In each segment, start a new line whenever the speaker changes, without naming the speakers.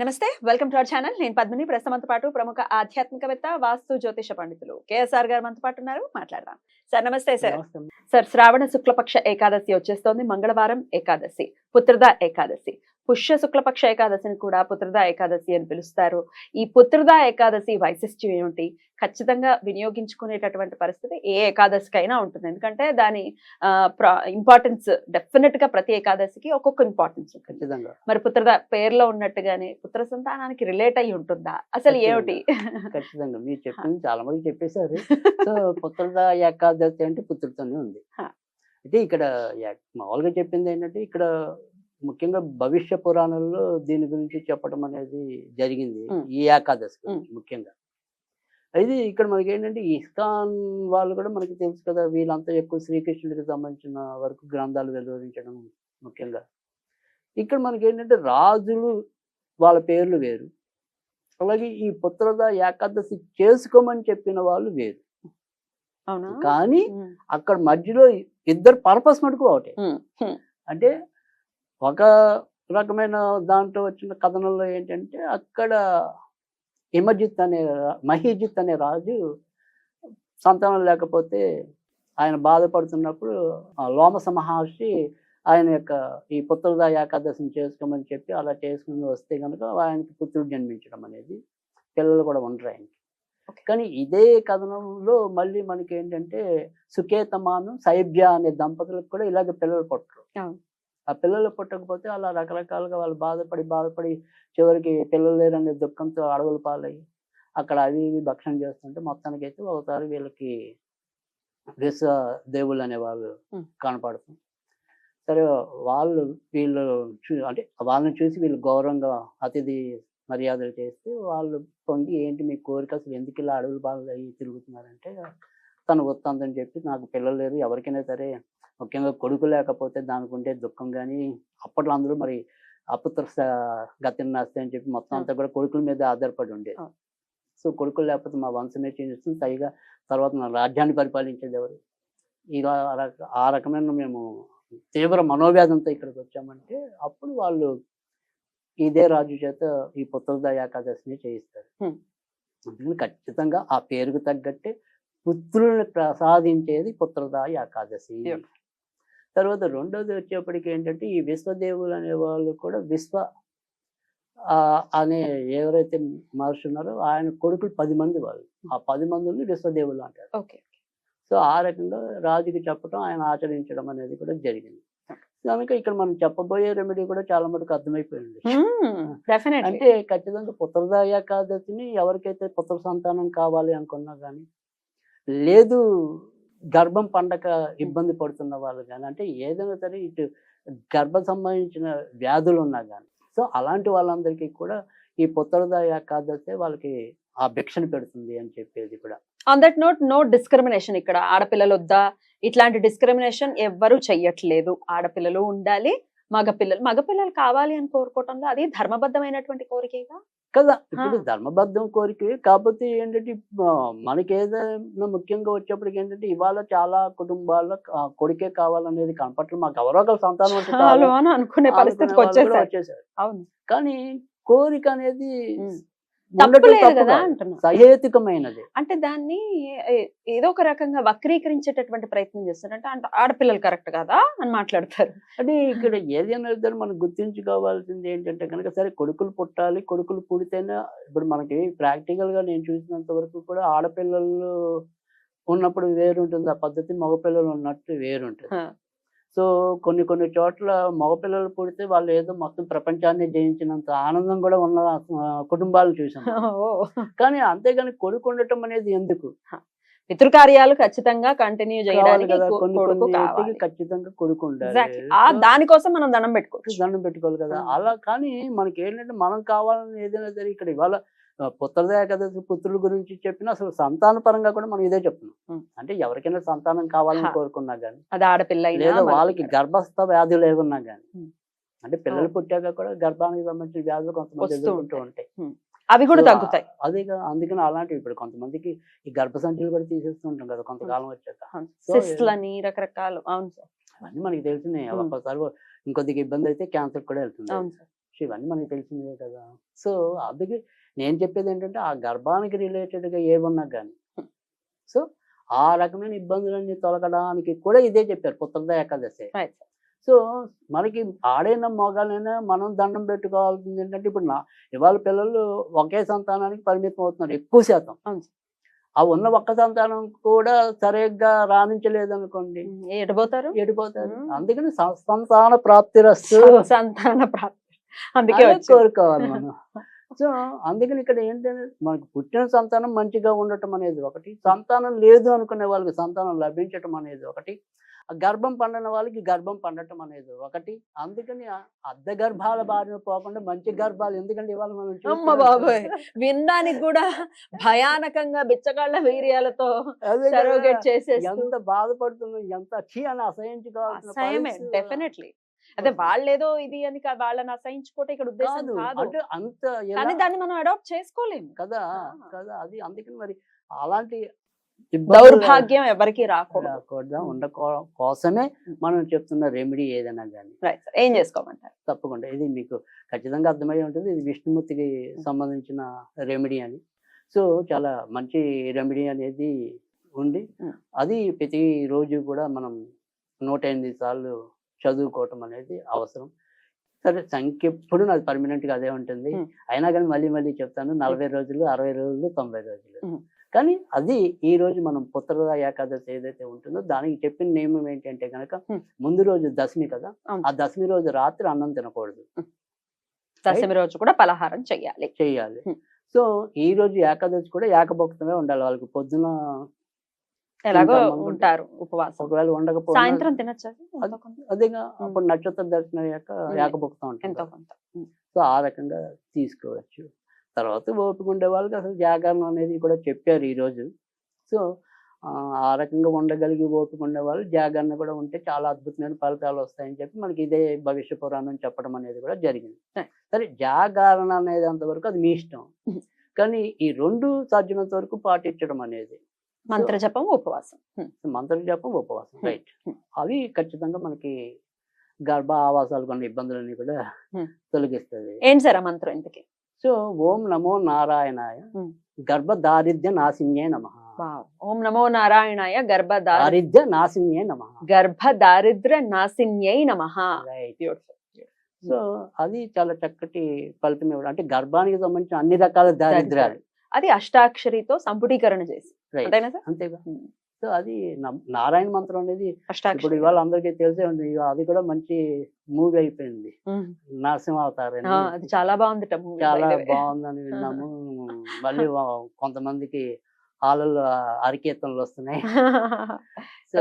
నమస్తే welcome to our channel. నేను పద్మిని. ప్రస్తుతంతో పాటు ప్రముఖ ఆధ్యాత్మికవేత్త వాస్తు జ్యోతిష పండితులు కేఎస్ఆర్ గారు మనతో పాటు ఉన్నారు. మాట్లాడదాం. సార్ నమస్తే సార్. సార్ శ్రావణ శుక్లపక్ష ఏకాదశి వచ్చేస్తోంది. మంగళవారం ఏకాదశి పుత్రద ఏకాదశి. పుష్య శుక్లపక్ష ఏకాదశిని కూడా పుత్రద ఏకాదశి అని పిలుస్తారు. ఈ పుత్రద ఏకాదశి వైశిష్ట్యం ఏమిటి? ఖచ్చితంగా వినియోగించుకునేటటువంటి పరిస్థితి ఏ ఏకాదశికైనా ఉంటుంది. ఎందుకంటే దాని ఇంపార్టెన్స్ డెఫినెట్గా ప్రతి ఏకాదశికి ఒక్కొక్క ఇంపార్టెన్స్ ఉంటుంది.
ఖచ్చితంగా.
మరి పుత్రద పేరులో ఉన్నట్టుగానే పుత్ర సంతానానికి రిలేట్ అయి ఉంటుందా? అసలు ఏమిటి?
ఖచ్చితంగా. మీరు చెప్పింది చాలా మంది చెప్పేశారు. సో ఏకాదశి అంటే పుత్రుడితోనే ఉంది. అయితే ఇక్కడ మామూలుగా చెప్పింది ఏంటంటే ఇక్కడ ముఖ్యంగా భవిష్య పురాణంలో దీని గురించి చెప్పడం అనేది జరిగింది. ఈ ఏకాదశి ముఖ్యంగా. అయితే ఇక్కడ మనకి ఏంటంటే ఇస్కాన్ వాళ్ళు కూడా మనకి తెలుసు కదా వీళ్ళంతా ఎక్కువ శ్రీకృష్ణుడికి సంబంధించిన వరకు గ్రంథాలు వెలువరించడం ముఖ్యంగా. ఇక్కడ మనకి ఏంటంటే రాజులు వాళ్ళ పేర్లు వేరు. అలాగే ఈ పుత్రద ఏకాదశి చేసుకోమని చెప్పిన వాళ్ళు వేరు.
అవునా?
కానీ అక్కడ మధ్యలో ఇద్దరు పర్పస్ మటుకు ఒకటే అంటే ఒక రకమైన దాంట్లో వచ్చిన కథనంలో ఏంటంటే అక్కడ హిమజిత్ అనే మహిజిత్ అనే రాజు సంతానం లేకపోతే ఆయన బాధపడుతున్నప్పుడు ఆ లోమస మహర్షి ఆయన యొక్క ఈ పుత్రద ఏకాదశిని చేసుకోమని చెప్పి అలా చేసుకుని వస్తే కనుక ఆయనకి పుత్రుడు జన్మించడం అనేది పిల్లలు కూడా ఉండరు ఆయనకి. కానీ ఇదే కథనంలో మళ్ళీ మనకి ఏంటంటే సుకేతమాను సైబ్య అనే దంపతులకు కూడా ఇలాగే పిల్లలు పుట్టరు. ఆ పిల్లలు పుట్టకపోతే అలా రకరకాలుగా వాళ్ళు బాధపడి బాధపడి చివరికి పిల్లలు లేరనే దుఃఖంతో అడవులు పాలయ్యి అక్కడ అవి ఇవి భక్షణ చేస్తుంటే మొత్తానికి అయితే ఒకసారి వీళ్ళకి విశ్వ దేవుళ్ళు అనే వాళ్ళు. కనపడుతుంది సరే వాళ్ళు వీళ్ళు చూ అంటే వాళ్ళని చూసి వీళ్ళు గౌరవంగా అతిథి మర్యాదలు చేస్తే వాళ్ళు పొంగి ఏంటి మీ కోరిక అసలు ఎందుకు ఇలా అడవులు బాగా అయ్యి తిరుగుతున్నారంటే తను వస్తుందని చెప్పి నాకు పిల్లలు లేరు ఎవరికైనా సరే ముఖ్యంగా కొడుకు లేకపోతే దానికి ఉండే దుఃఖం కానీ అప్పట్లో అందరూ మరి అపుత్ర గతిని నాస్తే అని చెప్పి మొత్తం అంతా కూడా కొడుకుల మీద ఆధారపడి ఉండేది. సో కొడుకులు లేకపోతే మా వంశమే క్షీణిస్తుంది పైగా తర్వాత నా రాజ్యాన్ని పరిపాలించేది ఎవరు ఇలా ఆ రక- ఆ రకమైన మేము తీవ్ర మనోవ్యాధంతో ఇక్కడికి వచ్చామంటే అప్పుడు వాళ్ళు ఇదే రాజు చేత ఈ పుత్రద ఏకాదశిని చేయిస్తారు. అందుకని ఖచ్చితంగా ఆ పేరుకు తగ్గట్టే పుత్రుల్ని ప్రసాదించేది పుత్రద ఏకాదశి. తర్వాత రెండోది వచ్చేప్పటికి ఏంటంటే ఈ విశ్వదేవులు అనే వాళ్ళు కూడా విశ్వ అనే ఎవరైతే మహర్షి ఉన్నారో ఆయన కొడుకులు పది మంది వాళ్ళు. ఆ పది మందిని విశ్వదేవులు అంటారు.
ఓకే.
సో ఆ రకంగా రాజుకి చెప్పడం ఆయన ఆచరించడం అనేది కూడా జరిగింది. కనుక ఇక్కడ మనం చెప్పబోయే రెమెడీ కూడా చాలా మటుకు అర్థమైపోయింది. అంటే ఖచ్చితంగా పుత్రద ఏకాదశిని ఎవరికైతే పుత్ర సంతానం కావాలి అనుకున్నా కానీ లేదు గర్భం పండక ఇబ్బంది పడుతున్న వాళ్ళు కానీ అంటే ఏదైనా సరే ఇటు గర్భ సంబంధించిన వ్యాధులు ఉన్నా కానీ సో అలాంటి వాళ్ళందరికీ కూడా ఈ పుత్రద ఏకాదశి వాళ్ళకి ఆ భిక్షను పెడుతుంది అని చెప్పేది కూడా.
On that note no discrimination ఇక్కడ. ఆడపిల్లలు వద్దా ఇట్లాంటి డిస్క్రిమినేషన్ ఎవ్వరూ చెయ్యట్లేదు. ఆడపిల్లలు ఉండాలి మగపిల్లలు మగపిల్లలు కావాలి అని కోరుకోవటంలో అది ధర్మబద్ధమైనటువంటి కోరికేగా?
కదా! ఇప్పుడు. ధర్మబద్ధం కోరిక కాకపోతే ఏంటంటే మనకి ఏదైనా ముఖ్యంగా వచ్చేప్పటికి ఏంటంటే ఇవాళ చాలా కుటుంబాల్లో కొడుకే కావాలనేది కనపట్లేదు మాకు ఎవరో ఒకరు సంతానం
అనుకునే పరిస్థితికి వచ్చేసారు.
వచ్చేసారు.
అవును.
కానీ కోరిక అనేది సహేతుకమైనది
అంటే దాన్ని ఏదో ఒక రకంగా వక్రీకరించేటటువంటి ప్రయత్నం చేస్తారు అంటే అంటే ఆడపిల్లలు కరెక్ట్ కదా అని మాట్లాడతారు.
అంటే ఇక్కడ ఏదైనా మనం గుర్తించుకోవాల్సింది ఏంటంటే కనుక సరే కొడుకులు పుట్టాలి కొడుకులు పుడితేనే ఇప్పుడు మనకి ప్రాక్టికల్గా నేను చూసినంత వరకు కూడా ఆడపిల్లలు ఉన్నప్పుడు వేరుంటుంది. ఆ పద్ధతి మగపిల్లలు ఉన్నట్టు వేరుంటుంది. సో కొన్ని కొన్ని చోట్ల మగపిల్లలు పుడితే వాళ్ళు ఏదో మొత్తం ప్రపంచాన్ని జయించినంత ఆనందం కూడా ఉన్న ఆ, కుటుంబాలను చూసాం. కానీ అంతేగాని కొడుకు ఉండటం అనేది ఎందుకు?
పితృకార్యాలు ఖచ్చితంగా కంటిన్యూ చేయడానికి
ఖచ్చితంగా కొడుకు ఉండాలి
దానికోసం మనం దండం పెట్టుకోవచ్చు.
దండం పెట్టుకోవాలి కదా. అలా కానీ మనకి ఏంటంటే మనం కావాలని ఏదైనా సరే ఇక్కడ ఇవాళ పుత్రదే కదా పుత్రుల గురించి చెప్పినా అసలు సంతాన పరంగా కూడా మనం ఇదే చెప్తున్నాం. అంటే ఎవరికైనా సంతానం కావాలని. కోరుకున్నా కానీ
అది ఆడపిల్ల
లేదా వాళ్ళకి. గర్భస్థ వ్యాధులు ఏమన్నా కానీ. అంటే పిల్లలు. పుట్టాక కూడా గర్భానికి సంబంధించిన వ్యాధులు కొంతమంది ఎదుర్కొంటూ
ఉంటాయి. అవి కూడా తగ్గుతాయి
అదే అందుకని అలాంటివి ఇప్పుడు కొంతమందికి ఈ గర్భసంచులు కూడా తీసేస్తూ ఉంటాం కదా కొంతకాలం వచ్చాక
సిస్ట్లని రకరకాలు అవును సార్
అవన్నీ మనకి తెలిసినాయి. ఒక్కోసారి ఇంకొద్దిగా ఇబ్బంది అయితే క్యాన్సర్ కూడా వెళ్తుంది
అవును సార్
సో ఇవన్నీ మనకి తెలిసిందే కదా సో అందుకే నేను చెప్పేది ఏంటంటే ఆ గర్భానికి రిలేటెడ్గా ఏమన్నా కానీ సో ఆ రకమైన ఇబ్బందులన్నీ తొలగడానికి కూడా ఇదే చెప్పారు పుత్రద ఏకాదశి. సో మనకి ఆడైనా మగాలైనా మనం దండం పెట్టుకోవాల్సింది ఏంటంటే ఇప్పుడు నా ఇవాళ పిల్లలు ఒకే సంతానానికి పరిమితం అవుతున్నారు ఎక్కువ శాతం. ఆ ఉన్న ఒక్క సంతానం కూడా సరిగ్గా రాణించలేదు అనుకోండి
ఎడిపోతారు
ఎడిపోతారు. అందుకని సంతాన ప్రాప్తి రస్తు
సంతాన ప్రాప్తి. అందుకే.
కోరుకోవాలి మనం. సో అందుకని ఇక్కడ ఏంటంటే మనకు పుట్టిన సంతానం మంచిగా ఉండటం అనేది ఒకటి సంతానం లేదు అనుకునే వాళ్ళకి సంతానం లభించటం అనేది ఒకటి గర్భం పండిన వాళ్ళకి గర్భం పండటం అనేది ఒకటి. అందుకని అద్దె గర్భాల బారిన పోకుండా మంచి గర్భాలు ఎందుకంటే ఇవాళ మనం
అమ్మ బాబోయ్
కదా.
వినడానికి కూడా భయానకంగా బిచ్చగాళ్ళ వీర్యాలతో
ఎంత బాధపడుతున్నాం ఎంత చీ అని పరిస్థితి
డెఫినెట్లీ అదే వాళ్ళేదో ఇది అని వాళ్ళని అసహించుకోవటం ఇక్కడ ఉద్దేశం
కాదు. అంటే అంత
కానీ దాన్ని మనం అడాప్ట్ చేసుకోలేము.
కదా. కదా అది అందుకని మరి అలాంటి
దౌర్భాగ్యం ఎవరికి రాకూడదు.
ఉండకో కోసమే మనం చెప్తున్న రెమెడీ ఏదైనా కానీ
ఏం చేసుకోమంటారు?
తప్పకుండా. ఇది మీకు ఖచ్చితంగా అర్థమై ఉంటుంది. ఇది విష్ణుమూర్తికి సంబంధించిన రెమెడీ అని. సో చాలా మంచి రెమెడీ అనేది ఉంది. అది ప్రతి రోజు కూడా మనం నూట ఎనిమిది సార్లు చదువుకోవటం అనేది అవసరం సరే సంఖ్య ఎప్పుడు నాది పర్మనెంట్గా అదే ఉంటుంది. అయినా కానీ మళ్ళీ మళ్ళీ చెప్తాను నలభై రోజులు అరవై రోజులు తొంభై రోజులు. కానీ అది ఈ రోజు మనం పుత్రద ఏకాదశి ఏదైతే ఉంటుందో దానికి చెప్పిన నియమం ఏంటంటే కనుక. ముందు రోజు దశమి కదా. ఆ దశమి రోజు రాత్రి అన్నం తినకూడదు
దశమి రోజు కూడా పలహారం చెయ్యాలి
చేయాలి
Hmm.
సో ఈ రోజు ఏకాదశి కూడా ఏకభక్తమే ఉండాలి వాళ్ళకి పొద్దున
ఎలాగో. ఉంటారు ఉపవాసం
ఒకవేళ ఉండకపోతే
సాయంత్రం తినచ్చా
అదేగా అప్పుడు నక్షత్ర దర్శనం
Hmm.
ఏకభక్తం ఉంటుంది. సో ఆ రకంగా తీసుకోవచ్చు తర్వాత ఓపిక ఉండే వాళ్ళకి అసలు జాగరణ అనేది కూడా చెప్పారు ఈ రోజు సో ఆ, రకంగా ఉండగలిగి ఓపిక ఉండే వాళ్ళు జాగరణ కూడా ఉంటే చాలా అద్భుతమైన ఫలితాలు వస్తాయని చెప్పి మనకి ఇదే భవిష్య పురాణం చెప్పడం అనేది కూడా జరిగింది. సరే జాగరణ అనేది అంతవరకు అది మీ ఇష్టం. కానీ ఈ రెండు సాధ్యమైనంత వరకు పాటించడం అనేది
మంత్ర జపం ఉపవాసం.
మంత్ర జపం ఉపవాసం. రైట్. అవి ఖచ్చితంగా మనకి గర్భ ఆవాసాలు కొన్ని ఇబ్బందులన్నీ కూడా. తొలగిస్తుంది.
ఏంటి సార్ ఆ మంత్రం ఇంతకి?
సో ఓం నమో నారాయణాయ. గర్భ దారిద్ర్య నాశిన్యే నమ.
ఓం నమో నారాయణాయ గర్భ దారి
దారిద్ర్య నాశిన్యే నమ.
గర్భ దారిద్ర్య నాశిన్యై నమ.
సో అది చాలా చక్కటి ఫలితం ఇవ్వడం. అంటే గర్భానికి సంబంధించిన అన్ని రకాల దారిద్ర్యాలు.
అది అష్టాక్షరితో సంపుటీకరణ చేసి.
Right.
అంతేనా సార్?
అంతేగా. సో అది నారాయణ మంత్రం అనేది ఇప్పుడు ఇవాళ అందరికీ తెలిసే ఉంది. అది కూడా మంచి మూవీ అయిపోయింది. నరసింహావతారం
అది చాలా బాగుంది
చాలా. బాగుందని విన్నాము. మళ్ళీ కొంతమందికి హాలలో అరికీర్తనలు వస్తున్నాయి. సో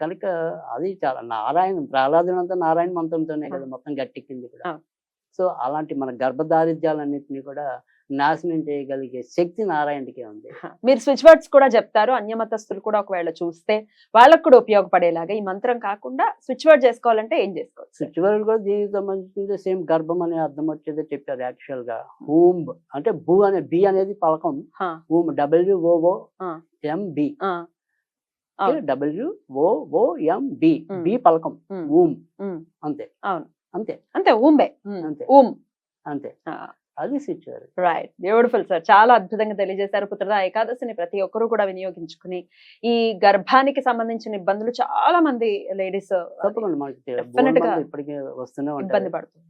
కనుక అది చాలా నారాయణ ప్రహ్లాదునంతా నారాయణ మంత్రంతోనే కదా మొత్తం గట్టెక్కింది కూడా. సో అలాంటి మన గర్భదారిద్ర్యాలన్నింటినీ కూడా నాశనం చేయగలిగే శక్తి నారాయణకి ఉంది.
మీరు స్విచ్ వర్డ్స్ కూడా చెప్తారు అన్యమతస్తులు కూడా ఒకవేళ చూస్తే వాళ్ళకు కూడా ఉపయోగపడేలాగా ఈ మంత్రం కాకుండా స్విచ్ వర్డ్ చేసుకోవాలంటే ఏం చేసుకోవచ్చు?
చివరి కూడా దీనికి సంబంధించింది సేమ్ గర్భం అనే అర్థం వచ్చేదే చెప్పారు యాక్చువల్గా. హూమ్ అంటే భూ అనే బి అనేది పలకం. హూమ్ డబ్ల్యూ ఓఓ
ఆ.
ఎం బి బి పలకం. ఊమ్. అంతే.
అవును.
అంతే.
అంతే ఊంబే.
అంతే.
ఊమ్.
అంతే. అది సిచ్యువర్
రైట్ బ్యూటిఫుల్ సార్ చాలా అద్భుతంగా తెలియజేశారు. పుత్రద ఏకాదశిని ప్రతి ఒక్కరూ కూడా వినియోగించుకుని ఈ గర్భానికి సంబంధించిన ఇబ్బందులు చాలా మంది లేడీస్
తప్పకుండా మనకి ఇప్పటికే వస్తూనే
ఇబ్బంది పడుతుంది.